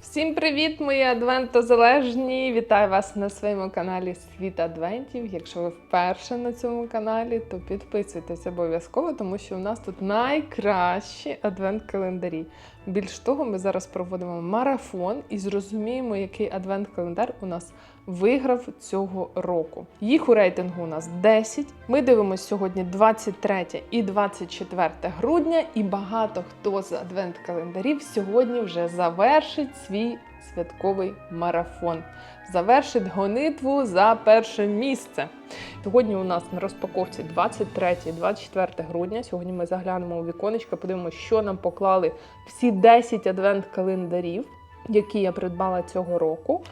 Всім привіт, мої адвентозалежні! Вітаю вас на своєму каналі Світ Адвентів. Якщо ви вперше на цьому каналі, то підписуйтесь обов'язково, тому що у нас тут найкращі адвент-календарі. Більш того, ми зараз проводимо марафон і зрозуміємо, який адвент-календар у нас виграв цього року. Їх у рейтингу у нас 10. Ми дивимося сьогодні 23 і 24 грудня, і багато хто з адвент-календарів сьогодні вже завершить свій святковий марафон. Завершить гонитву за перше місце. Сьогодні у нас на розпаковці 23-24 грудня. Сьогодні ми заглянемо у віконечко, подивимося, що нам поклали всі 10 адвент-календарів, які я придбала цього року.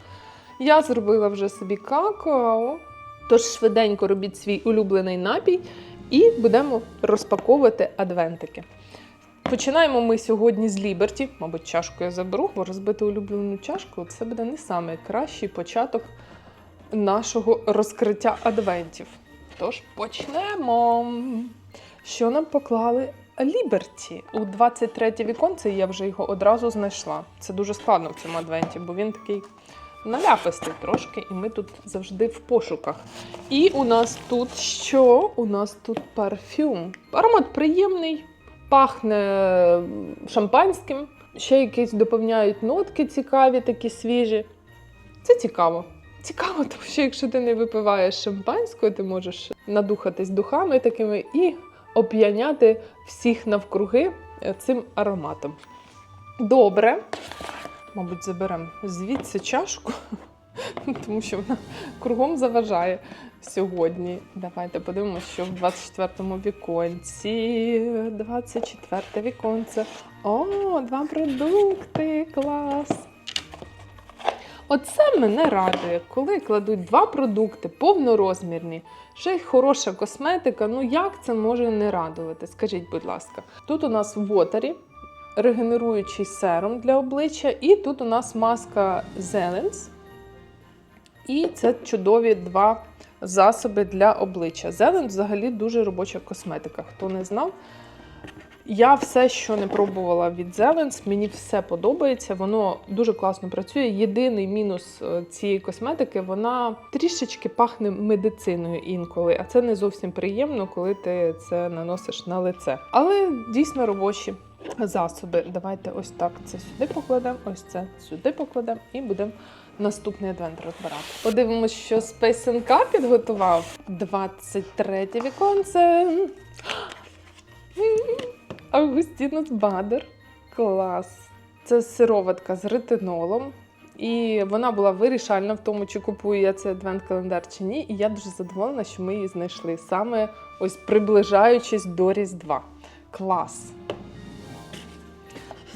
Я зробила вже собі какао. Тож швиденько робіть свій улюблений напій і будемо розпаковувати адвентики. Починаємо ми сьогодні з Ліберті. Мабуть, чашку я заберу, бо розбити улюблену чашку це буде не найкращий початок нашого розкриття адвентів. Тож почнемо. Що нам поклали Ліберті? У 23 віконце я вже його одразу знайшла. Це дуже складно в цьому адвенті, бо він такий наляпистий трошки, і ми тут завжди в пошуках. І у нас тут що? У нас тут парфюм. Аромат приємний, пахне шампанським. Ще якісь доповняють нотки цікаві, такі свіжі. Це цікаво. Цікаво, тому що якщо ти не випиваєш шампанського, ти можеш надухатись духами такими і оп'яняти всіх навкруги е, цим ароматом. Добре. Мабуть, заберемо звідси чашку, тому що вона кругом заважає сьогодні. Давайте подивимося, що в 24-му віконці. 24 віконце. О, два продукти! Клас! Оце мене радує, коли кладуть два продукти повнорозмірні, ще й хороша косметика. Ну як це може не радувати? Скажіть, будь ласка, тут у нас в регенеруючий серум для обличчя, і тут у нас маска Зеленс. І це чудові два засоби для обличчя. Зелен взагалі дуже робоча косметика. Хто не знав, я все, що не пробувала від Зеленс, мені все подобається. Воно дуже класно працює. Єдиний мінус е, цієї косметики вона трішечки пахне медициною інколи, а це не зовсім приємно, коли ти це наносиш на лице. Але дійсно робочі засоби. Давайте ось так це сюди покладемо, ось це сюди покладемо і будемо наступний адвент розбирати. Подивимось, що Space NK підготував. 23 віконце. Августінус Бадер. Клас. Це сироватка з ретинолом. І вона була вирішальна в тому, чи купую я цей адвент-календар чи ні. І я дуже задоволена, що ми її знайшли саме ось приближаючись до Різдва. Клас!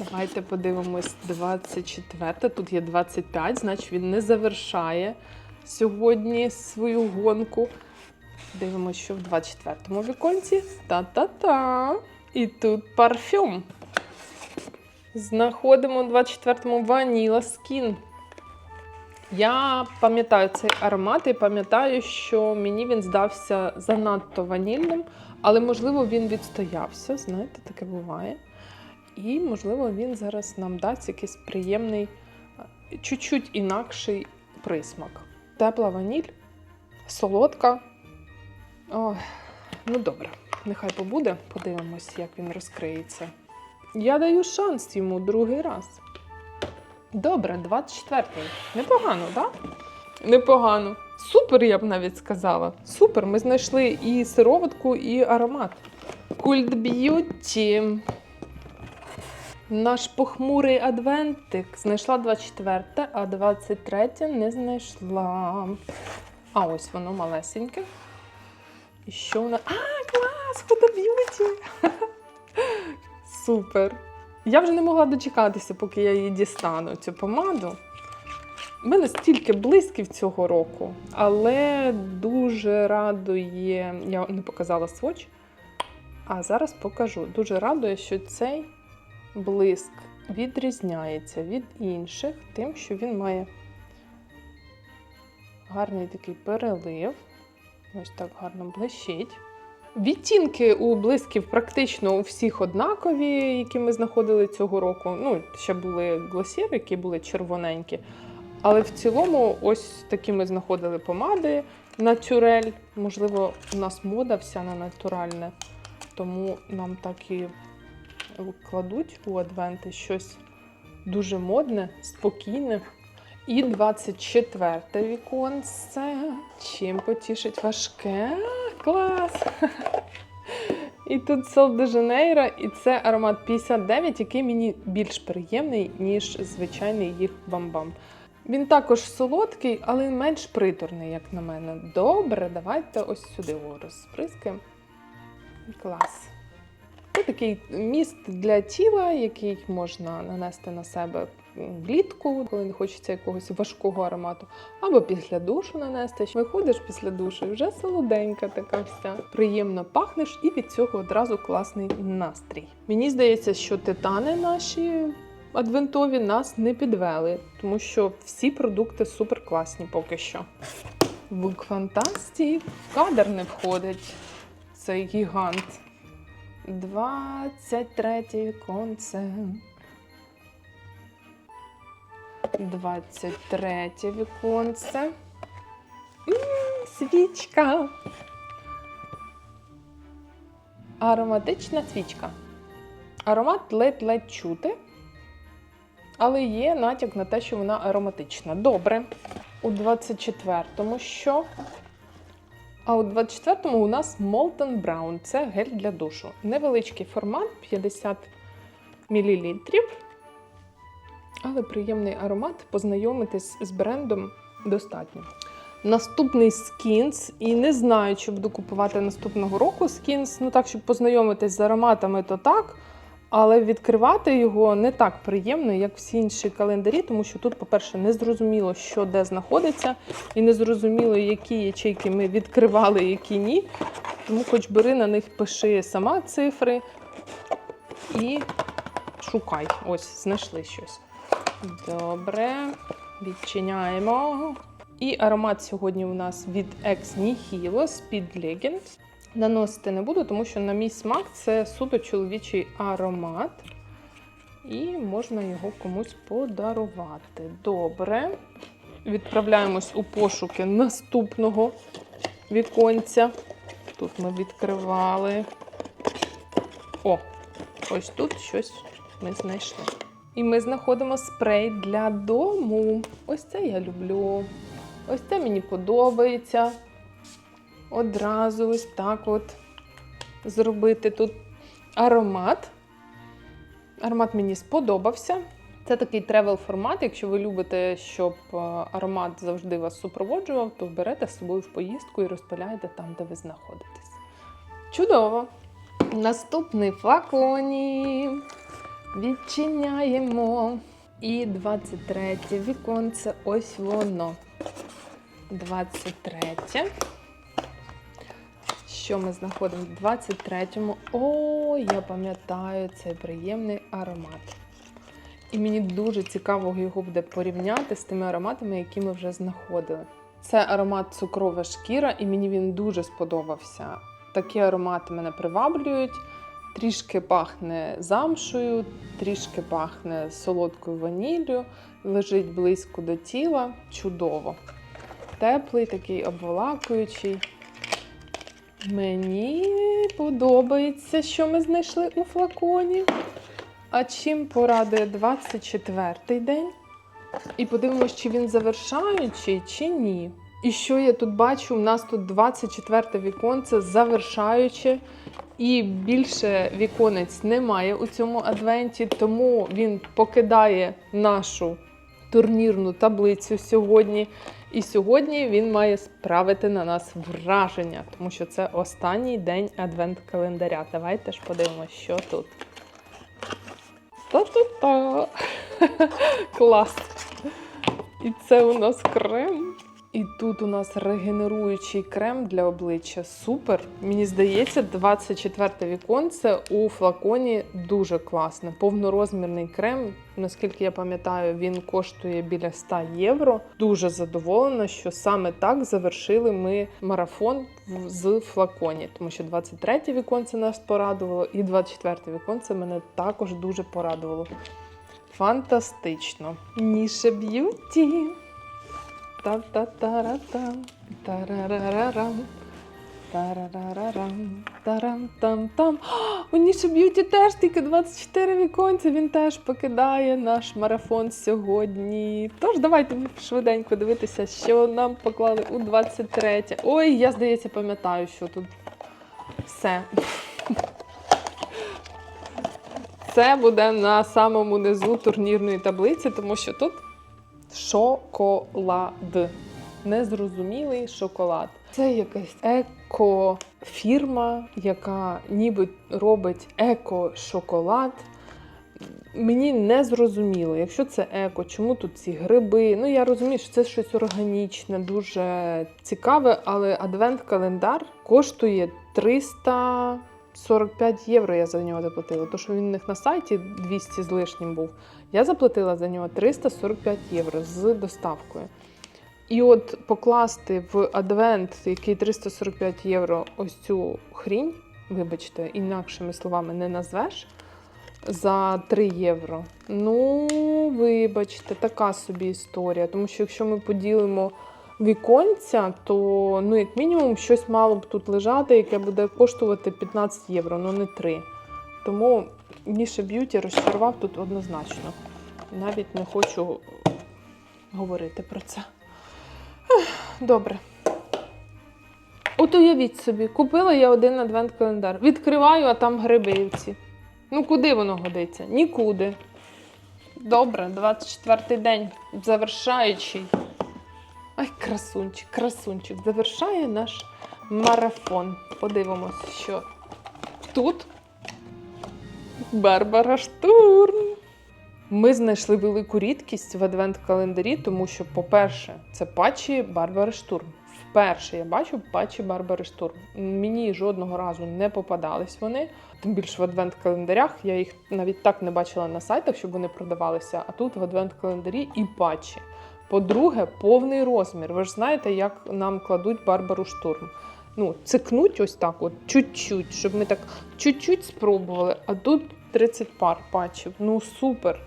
Давайте подивимось 24. Тут є 25, значить він не завершає сьогодні свою гонку. Дивимося, що в 24-му віконці. Та-та-та! І тут парфюм. Знаходимо у 24-му ваніла скін. Я пам'ятаю цей аромат і пам'ятаю, що мені він здався занадто ванільним, але, можливо, він відстоявся. Знаєте, таке буває. І, можливо, він зараз нам дасть якийсь приємний, е, чуть-чуть інакший присмак. Тепла ваніль, солодка. Ой, ну добре, нехай побуде. Подивимось, як він розкриється. Я даю шанс йому другий раз. Добре, 24-й. Непогано, так? Да? Непогано. Супер, я б навіть сказала. Супер, ми знайшли і сироватку, і аромат. Культ б'юті. Наш похмурий адвентик знайшла 24, а 23 не знайшла. А ось воно малесеньке. І що вона. А, клас! Фотоб'юті! Супер! Я вже не могла дочекатися, поки я її дістану, цю помаду. У мене стільки блисків цього року, але дуже радує. Я не показала своч, а зараз покажу. Дуже радує, що цей блиск відрізняється від інших, тим, що він має гарний такий перелив. Ось так гарно блищить. Відтінки у блисків практично у всіх однакові, які ми знаходили цього року. Ну, ще були гласіри, які були червоненькі. Але в цілому, ось такі ми знаходили помади натюрель. Можливо, у нас мода вся на натуральне, тому нам так і кладуть у адвенти щось дуже модне, спокійне. І 24 віконце. Чим потішить важке? Клас! І тут Сол де Жанейро, і це аромат 59, який мені більш приємний, ніж звичайний їх бамбам. Він також солодкий, але менш приторний, як на мене. Добре, давайте ось сюди його розприскаємо. Клас. Це такий міст для тіла, який можна нанести на себе влітку, коли не хочеться якогось важкого аромату, або після душу нанести. Виходиш після душу і вже солоденька така вся. Приємно пахнеш, і від цього одразу класний настрій. Мені здається, що титани наші адвентові нас не підвели, тому що всі продукти супер класні поки що. Бук Фантастік. Кадр не входить. Цей гігант. 23 віконце. 23 віконце. М, свічка. Ароматична свічка. Аромат ледь-ледь чути, але є натяк на те, що вона ароматична. Добре. У 24-му що? А у 24-му у нас Molten Brown. Це гель для душу. Невеличкий формат 50 мл. Але приємний аромат. Познайомитись з брендом достатньо. Наступний Skins. І не знаю, чи буду купувати наступного року Skins. Ну так, щоб познайомитись з ароматами, то так. Але відкривати його не так приємно, як всі інші календарі, тому що тут, по-перше, не зрозуміло, що де знаходиться, і не зрозуміло, які ячейки ми відкривали, які ні. Тому хоч бери на них пиши сама цифри і шукай. Ось, знайшли щось. Добре, відчиняємо. І аромат сьогодні у нас від Ex Nihilo Speed Legend. Наносити не буду, тому що на мій смак це суто чоловічий аромат. І можна його комусь подарувати. Добре. Відправляємось у пошуки наступного віконця. Тут ми відкривали. О, ось тут щось ми знайшли. І ми знаходимо спрей для дому. Ось це я люблю. Ось це мені подобається одразу ось так от зробити тут аромат. Аромат мені сподобався. Це такий тревел формат. Якщо ви любите, щоб е, аромат завжди вас супроводжував, то берете з собою в поїздку і розпиляєте там, де ви знаходитесь. Чудово! Наступний флаконі. Відчиняємо. І 23 віконце. Ось воно. 23. Що ми знаходимо в 23-му? О, я пам'ятаю цей приємний аромат. І мені дуже цікаво його буде порівняти з тими ароматами, які ми вже знаходили. Це аромат цукрова шкіра, і мені він дуже сподобався. Такі аромати мене приваблюють. Трішки пахне замшою, трішки пахне солодкою ваніллю, лежить близько до тіла. Чудово. Теплий, такий обволакуючий. Мені подобається, що ми знайшли у флаконі. А чим порадує 24-й день? І подивимось, чи він завершаючий, чи ні. І що я тут бачу? У нас тут 24 віконце завершаюче, і більше віконець немає у цьому адвенті, тому він покидає нашу турнірну таблицю сьогодні. І сьогодні він має справити на нас враження, тому що це останній день адвент-календаря. Давайте ж подивимося, що тут. Та-та-та! Клас! І це у нас крем. І тут у нас регенеруючий крем для обличчя. Супер. Мені здається, 24 віконце у флаконі дуже класне. Повнорозмірний крем. Наскільки я пам'ятаю, він коштує біля 100 євро. Дуже задоволена, що саме так завершили ми марафон з флаконі, тому що 23 віконце нас порадувало, і 24 віконце мене також дуже порадувало. Фантастично. Ніше б'юті. Та-та-та-ра-там, тарарарарам, тарарарарам, тарам-там-там. У Ніші Б'юті теж тільки 24 віконця. Він теж покидає наш марафон сьогодні. Тож давайте швиденько дивитися, що нам поклали у 23. Ой, я здається, пам'ятаю, що тут все. Це буде на самому низу турнірної таблиці, тому що тут шоколад. Незрозумілий шоколад. Це якась еко-фірма, яка ніби робить еко-шоколад. Мені не зрозуміло, якщо це еко, чому тут ці гриби. Ну, я розумію, що це щось органічне, дуже цікаве, але адвент-календар коштує 345 євро. Я за нього заплатила. То, що він у них на сайті 200 з лишнім був. Я заплатила за нього 345 євро з доставкою. І от покласти в адвент, який 345 євро, ось цю хрінь, вибачте, інакшими словами не назвеш, за 3 євро. Ну, вибачте, така собі історія. Тому що якщо ми поділимо віконця, то ну, як мінімум щось мало б тут лежати, яке буде коштувати 15 євро, ну не 3. Тому Ніше Б'юті розчарував тут однозначно. Навіть не хочу говорити про це. Добре. От уявіть собі, купила я один адвент-календар. Відкриваю, а там грибивці. Ну куди воно годиться? Нікуди. Добре, 24-й день, завершаючий. Ай, красунчик, красунчик. Завершає наш марафон. Подивимось, що тут. Барбара Штурм. Ми знайшли велику рідкість в адвент-календарі, тому що, по-перше, це патчі Барбари Штурм. Вперше я бачу патчі Барбари Штурм. Мені жодного разу не попадались вони. Тим більше в адвент-календарях я їх навіть так не бачила на сайтах, щоб вони продавалися. А тут в адвент-календарі і патчі. По-друге, повний розмір. Ви ж знаєте, як нам кладуть Барбару Штурм. Ну, цикнуть ось так, от чуть-чуть, щоб ми так чуть-чуть спробували. А тут 30 пар патчів. Ну супер.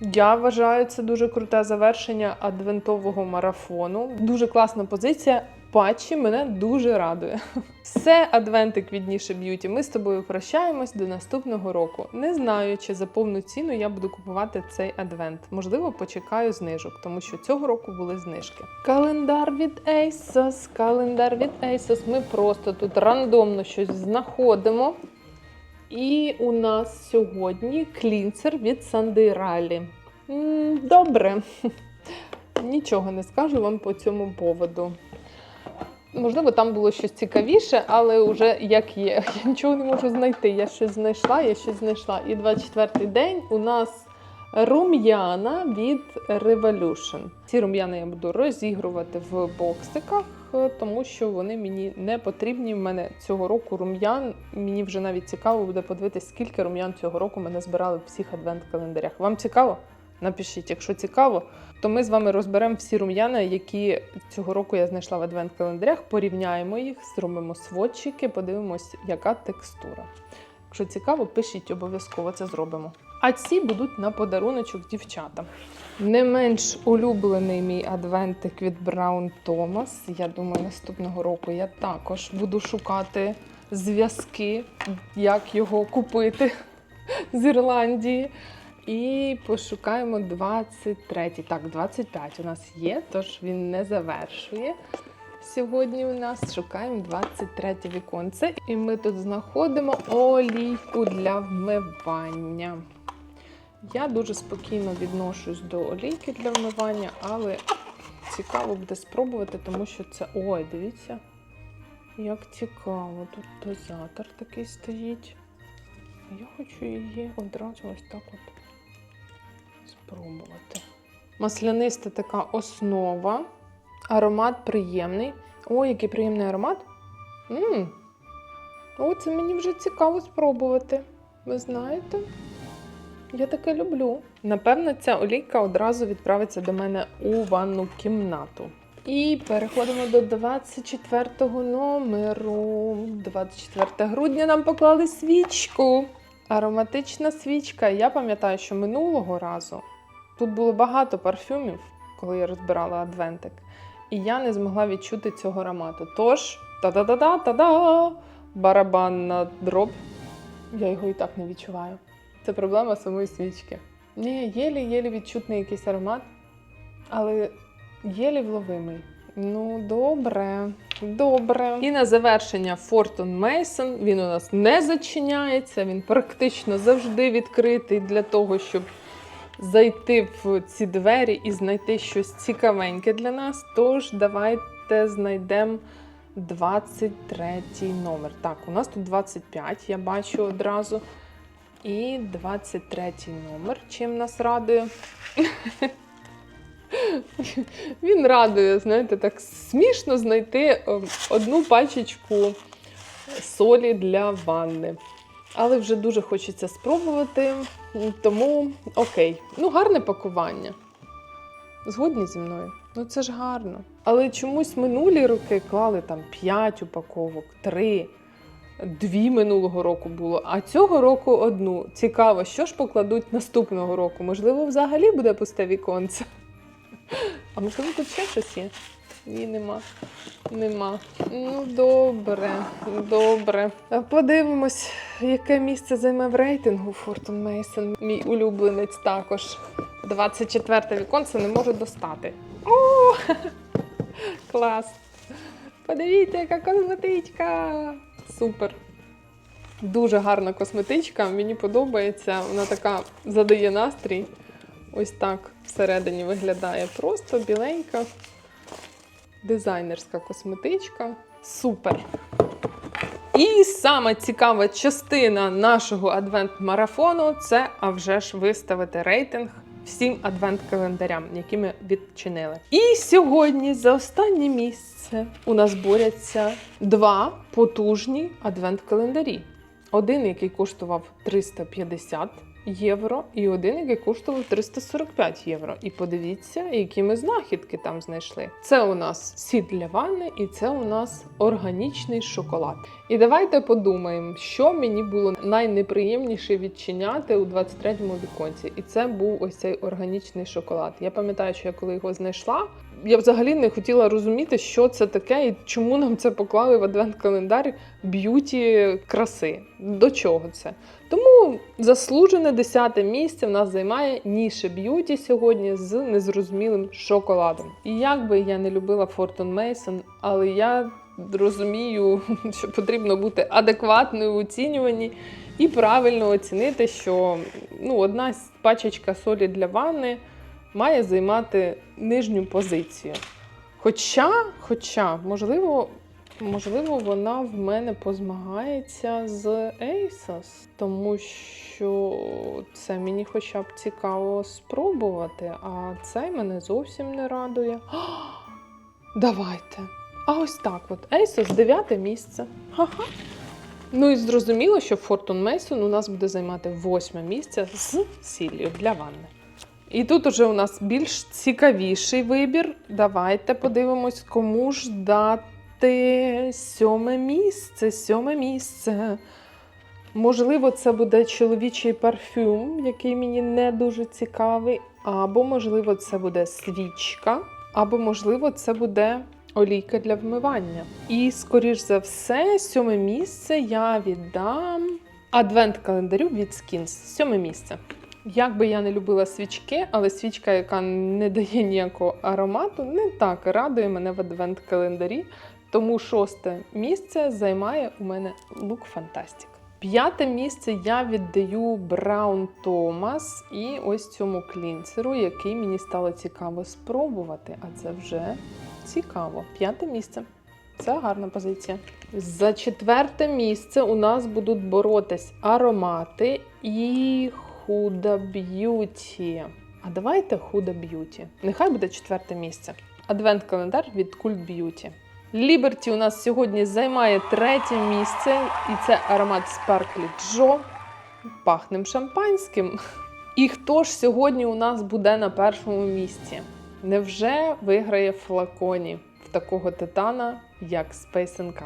Я вважаю, це дуже круте завершення адвентового марафону. Дуже класна позиція. Патчі мене дуже радує. Все, адвентик від Б'юті. Ми з тобою прощаємось до наступного року. Не знаю, чи за повну ціну я буду купувати цей адвент. Можливо, почекаю знижок, тому що цього року були знижки. Календар від ASOS, календар від ASOS. Ми просто тут рандомно щось знаходимо. І у нас сьогодні клінцер від Санди Ралі. М, Добре. Нічого не скажу вам по цьому поводу. Можливо, там було щось цікавіше, але вже як є. Я нічого не можу знайти. Я щось знайшла, я щось знайшла. І 24-й день у нас рум'яна від Revolution. Ці рум'яна я буду розігрувати в боксиках, е, тому що вони мені не потрібні. В мене цього року рум'ян. Мені вже навіть цікаво буде подивитися, скільки рум'ян цього року мене збирали в всіх адвент-календарях. Вам цікаво? Напишіть, якщо цікаво, то ми з вами розберемо всі рум'яна, які цього року я знайшла в адвент-календарях, порівняємо їх, зробимо сводчики, подивимось, яка текстура. Якщо цікаво, пишіть, обов'язково це зробимо. А ці будуть на подаруночок дівчатам. Не менш улюблений мій адвентик від Браун Томас. Я думаю, наступного року я також буду шукати зв'язки, як його купити з Ірландії. І пошукаємо 23. Так, 25 у нас є, тож він не завершує. Сьогодні у нас шукаємо 23 віконце. І ми тут знаходимо олійку для вмивання. Я дуже спокійно відношусь до олійки для вмивання, але цікаво буде спробувати, тому що це. Ой, дивіться, як цікаво. Тут дозатор такий стоїть. Я хочу її одразу ось так от спробувати. Масляниста така основа, Аромат приємний. О, який приємний аромат. Мм. О, це мені вже цікаво спробувати. Ви знаєте? Я таке люблю. Напевно, ця олійка одразу відправиться до мене у ванну кімнату. І переходимо до 24 номеру. 24 грудня нам поклали свічку. Ароматична свічка. Я пам'ятаю, що минулого разу тут було багато парфюмів, коли я розбирала адвентик. І я не змогла відчути цього аромату. Тож, та-да-да-да, та-да! Барабанна дроб. Я його і так не відчуваю. Це проблема самої свічки. Ні, єлі-єлі відчутний якийсь аромат, але єлі вловимий. Ну, добре, добре. І на завершення Фортон Мейсон. Він у нас не зачиняється, він практично завжди відкритий для того, щоб зайти в ці двері і знайти щось цікавеньке для нас. Тож давайте знайдемо 23 номер. Так, у нас тут 25, я бачу одразу. І 23 номер. Чим нас радує? Він радує, знаєте, так смішно знайти е, одну пачечку солі для ванни. Але вже дуже хочеться спробувати, тому окей. Ну, гарне пакування. Згодні зі мною? Ну це ж гарно. Але чомусь минулі роки клали там 5 упаковок, 3, 2 минулого року було, а цього року одну. Цікаво, що ж покладуть наступного року? Можливо, взагалі буде пусте віконце. А можливо, тут ще щось є? Ні, нема. Нема. Ну, добре, добре. Подивимось, яке місце займе в рейтингу Фортун Мейсон. Мій улюбленець також. 24 віконце не можу достати. О! Клас! Подивіться, яка косметичка! Супер! Дуже гарна косметичка, мені подобається. Вона така задає настрій. Ось так всередині виглядає просто біленька. Дизайнерська косметичка. Супер! І саме цікава частина нашого адвент-марафону це а вже ж виставити рейтинг всім адвент-календарям, які ми відчинили. І сьогодні за останнє місце у нас борються два потужні адвент-календарі. Один, який коштував 350 євро, і один, який коштував 345 євро. І подивіться, які ми знахідки там знайшли. Це у нас сіль для ванни, і це у нас органічний шоколад. І давайте подумаємо, що мені було найнеприємніше відчиняти у 23-му віконці. І це був ось цей органічний шоколад. Я пам'ятаю, що я коли його знайшла, я взагалі не хотіла розуміти, що це таке і чому нам це поклали в адвент-календар б'юті краси. До чого це? Тому заслужене 10 місце в нас займає ніше б'юті сьогодні з незрозумілим шоколадом. І як би я не любила Фортун Мейсон, але я розумію, що потрібно бути адекватною у оцінюванні і правильно оцінити, що ну, одна пачечка солі для ванни має займати нижню позицію. Хоча, хоча, можливо, можливо, вона в мене позмагається з Asos, тому що це мені хоча б цікаво спробувати, а цей мене зовсім не радує. Давайте. А ось так от. Asos дев'яте місце. Ха-ха. Ну і зрозуміло, що Fortune Mason у нас буде займати восьме місце з сіллю для ванни. І тут уже у нас більш цікавіший вибір. Давайте подивимось, кому ж дати сьоме місце. Сьоме місце. Можливо, це буде чоловічий парфюм, який мені не дуже цікавий. Або, можливо, це буде свічка, або, можливо, це буде олійка для вмивання. І, скоріш за все, сьоме місце я віддам адвент-календарю від Skins. Сьоме місце. Як би я не любила свічки, але свічка, яка не дає ніякого аромату, не так радує мене в адвент-календарі. Тому шосте місце займає у мене лук Фантастик. П'яте місце я віддаю Браун Томас і ось цьому клінцеру, який мені стало цікаво спробувати. А це вже цікаво. П'яте місце. Це гарна позиція. За четверте місце у нас будуть боротись аромати і Huda Beauty. А давайте Huda Beauty. Нехай буде четверте місце. адвент-календар від Cult Beauty. Liberty у нас сьогодні займає третє місце, і це аромат Sparkly Joe. Пахнем шампанським. І хто ж сьогодні у нас буде на першому місці? Невже виграє флаконі в такого титана, як NK?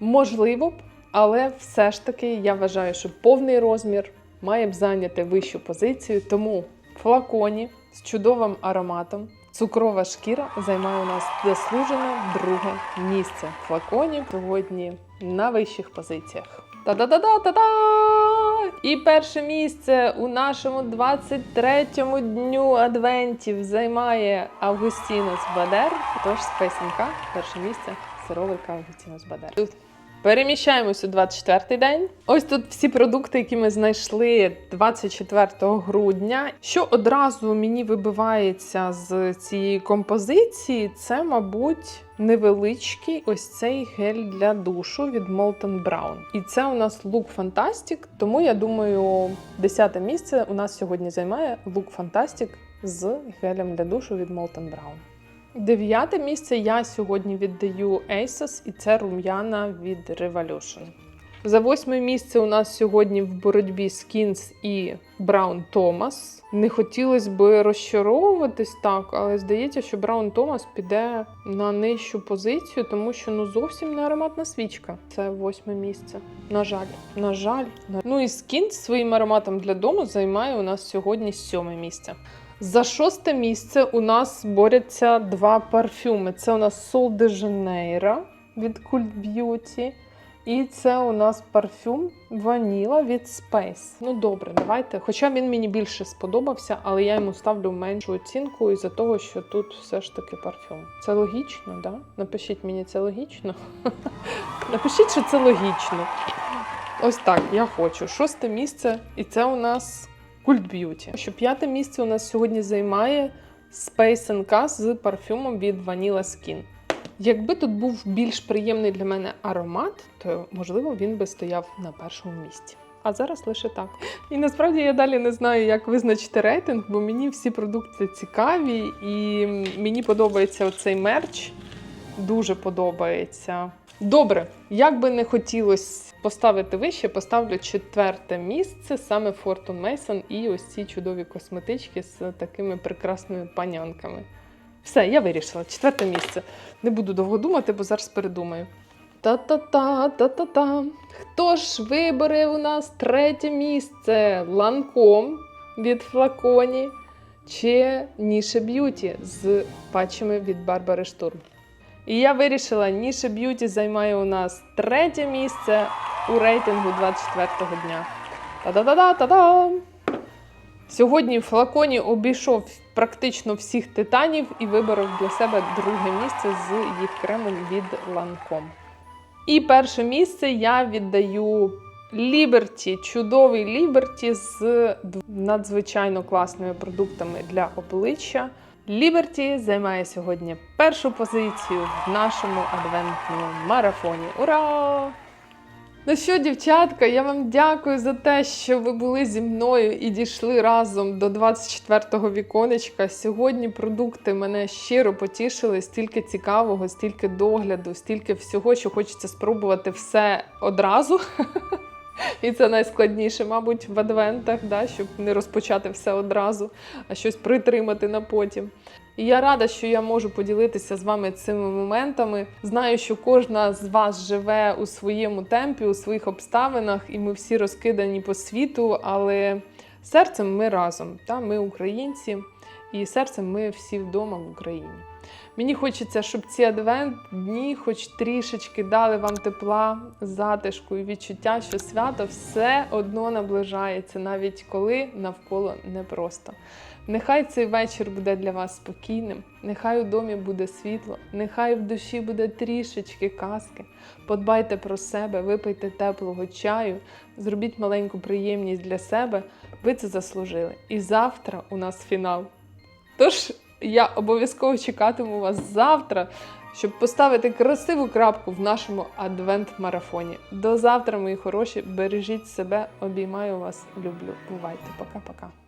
Можливо б, але все ж таки я вважаю, що повний розмір має б зайняти вищу позицію. Тому флаконі з чудовим ароматом. Цукрова шкіра займає у нас заслужене друге місце. Флаконі сьогодні на вищих позиціях. Та-да-да-да-та-да! І перше місце у нашому 23-му дню адвентів займає Августінос Бадер. Тож спесенка, перше місце сировика Августінос Бадер. Переміщаємось у 24-й день. Ось тут всі продукти, які ми знайшли 24 грудня. Що одразу мені вибивається з цієї композиції, це, мабуть, невеличкий ось цей гель для душу від Molten Brown. І це у нас Look Fantastic, тому я думаю, 10 місце у нас сьогодні займає Look Fantastic з гелем для душу від Molten Brown. Дев'яте місце я сьогодні віддаю Asos, і це рум'яна від Revolution. За восьме місце у нас сьогодні в боротьбі Skins і Brown Thomas. Не хотілося би розчаровуватись так, але здається, що Brown Thomas піде на нижчу позицію, тому що ну зовсім не ароматна свічка. Це восьме місце. На жаль, на жаль. На- Ну і Skins своїм ароматом для дому займає у нас сьогодні сьоме місце. За шосте місце у нас борються два парфюми. Це у нас Sol de Janeiro від Cult Beauty. І це у нас парфюм Ваніла від Space. Ну добре, давайте. Хоча він мені більше сподобався, але я йому ставлю меншу оцінку із-за того, що тут все ж таки парфюм. Це логічно, да? Напишіть мені, це логічно. Напишіть, що це логічно. Ось так, я хочу. Шосте місце, і це у нас Cult Beauty. Що п'яте місце у нас сьогодні займає Space NK з парфюмом від Vanilla Skin. Якби тут був більш приємний для мене аромат, то можливо він би стояв на першому місці. А зараз лише так. І насправді я далі не знаю, як визначити рейтинг, бо мені всі продукти цікаві, і мені подобається оцей мерч. Дуже подобається. Добре, як би не хотілося поставити вище, поставлю четверте місце саме Fortune Mason і ось ці чудові косметички з такими прекрасними панянками. Все, я вирішила. Четверте місце. Не буду довго думати, бо зараз передумаю. Та-та-та, та-та-та. Хто ж вибере у нас третє місце? Ланком від флаконі чи Ніше Б'юті з патчами від Барбари Штурм. І я вирішила, Ніше Б'юті займає у нас третє місце у рейтингу 24-го дня. Та-да-да-да-та-да! Сьогодні в флаконі обійшов практично всіх титанів і виборов для себе друге місце з їх кремом від Lancome. І перше місце я віддаю Liberty, чудовий Liberty з надзвичайно класними продуктами для обличчя. Liberty займає сьогодні першу позицію в нашому адвентному марафоні. Ура! Ну що, дівчатка, я вам дякую за те, що ви були зі мною і дійшли разом до 24-го віконечка. Сьогодні продукти мене щиро потішили, стільки цікавого, стільки догляду, стільки всього, що хочеться спробувати все одразу. І це найскладніше, мабуть, в адвентах, да, щоб не розпочати все одразу, а щось притримати на потім. І я рада, що я можу поділитися з вами цими моментами. Знаю, що кожна з вас живе у своєму темпі, у своїх обставинах, і ми всі розкидані по світу, але серцем ми разом. Та? Ми українці, і серцем ми всі вдома в Україні. Мені хочеться, щоб ці адвент дні хоч трішечки дали вам тепла, затишку і відчуття, що свято все одно наближається, навіть коли навколо непросто. Нехай цей вечір буде для вас спокійним, нехай у домі буде світло, нехай в душі буде трішечки казки. Подбайте про себе, випийте теплого чаю, зробіть маленьку приємність для себе. Ви це заслужили. І завтра у нас фінал. Тож я обов'язково чекатиму вас завтра, щоб поставити красиву крапку в нашому адвент-марафоні. До завтра, мої хороші, бережіть себе, обіймаю вас, люблю. Бувайте, пока-пока.